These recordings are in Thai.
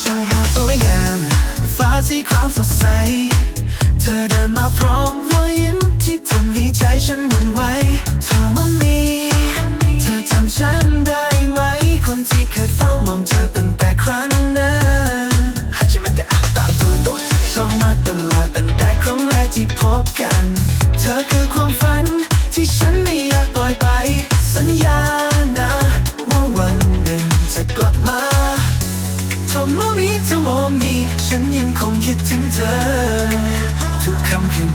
ชายหาดสวยงามฟ้าสีครามสดใส เธอเดินมาพร้อมรอยยิ้มที่ทำให้ใจฉันหวั่นไหวเธอมันมีเธอทำฉันได้ไหม คนที่เคยเฝ้ามองเธอตั้งแต่ครั้งนั้นฉันมันได้อากตาตัวตัวชองมาตลอดตั้งแต่ครั้งแรกที่พบกัน เธอคือความฝันที่ฉันมี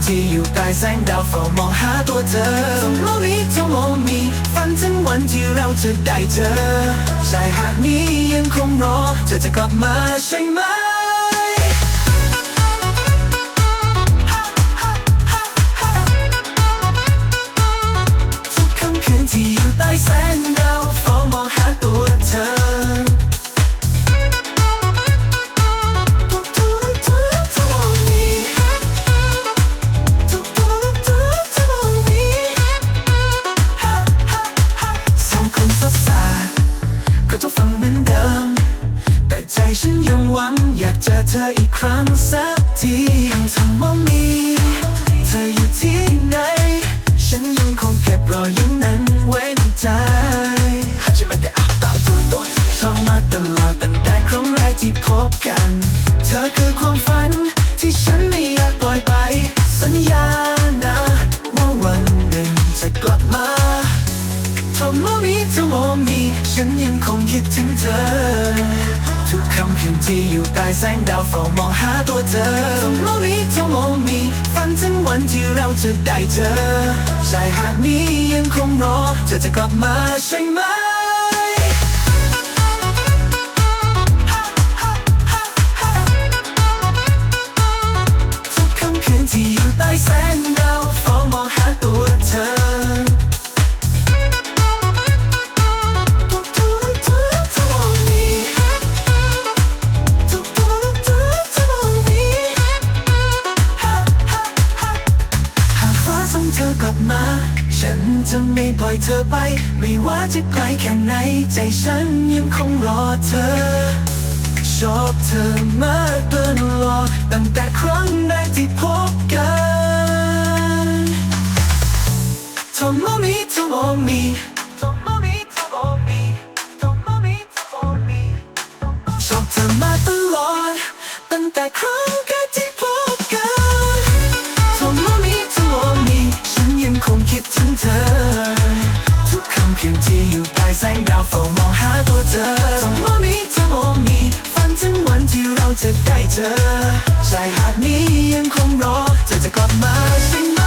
ที่อยู่ใต้แสงดาวเฝ้ามองหาตัวเธอทำโลกนี้จะมองมีฝันถึงวันที่เราจะได้เจอชายหาดนี้ยังคงรอเธอจะกลับมาใช่ไหม ดิม แต่ใจฉันยังหวังอยากเจอเธออีกครั้งสักทีทำว่ามี เธออยู่ที่ไหน ฉันยังคงเก็บรอยยิ้มนั้นไว้ในใจฮัจิมันแต่อาตาตัวตนชอบมาตลอดตั้งแต่ครั้งแรกที่พบกัน ทำโลกนี้จะมองมีฉันยังคงคิดถึงเธอ ทุกค่ำคืนที่อยู่ใต้แสงดาวเฝ้ามองหาตัวเธอทำโลกนี้จะมองมีฝันถึงวันที่เราจะได้เจอชายหาดนี้ยังคงรอเธอจะกลับมาใช่ไหม เธอกลับมา ฉันจะไม่ปล่อยเธอไป ไม่ว่าจะไกลแค่ไหน ใจฉันยังคงรอเธอ ชอบเธอมากเกินรอตั้งแต่ครั้งแรกที่พบ เฝ้ามองหาตัวเธอทำโลกนี้เธอมองมีฝันถึงวันที่เราจะได้เจอชายหาดนี้ยังคงรอเธอจะกลับมาใช่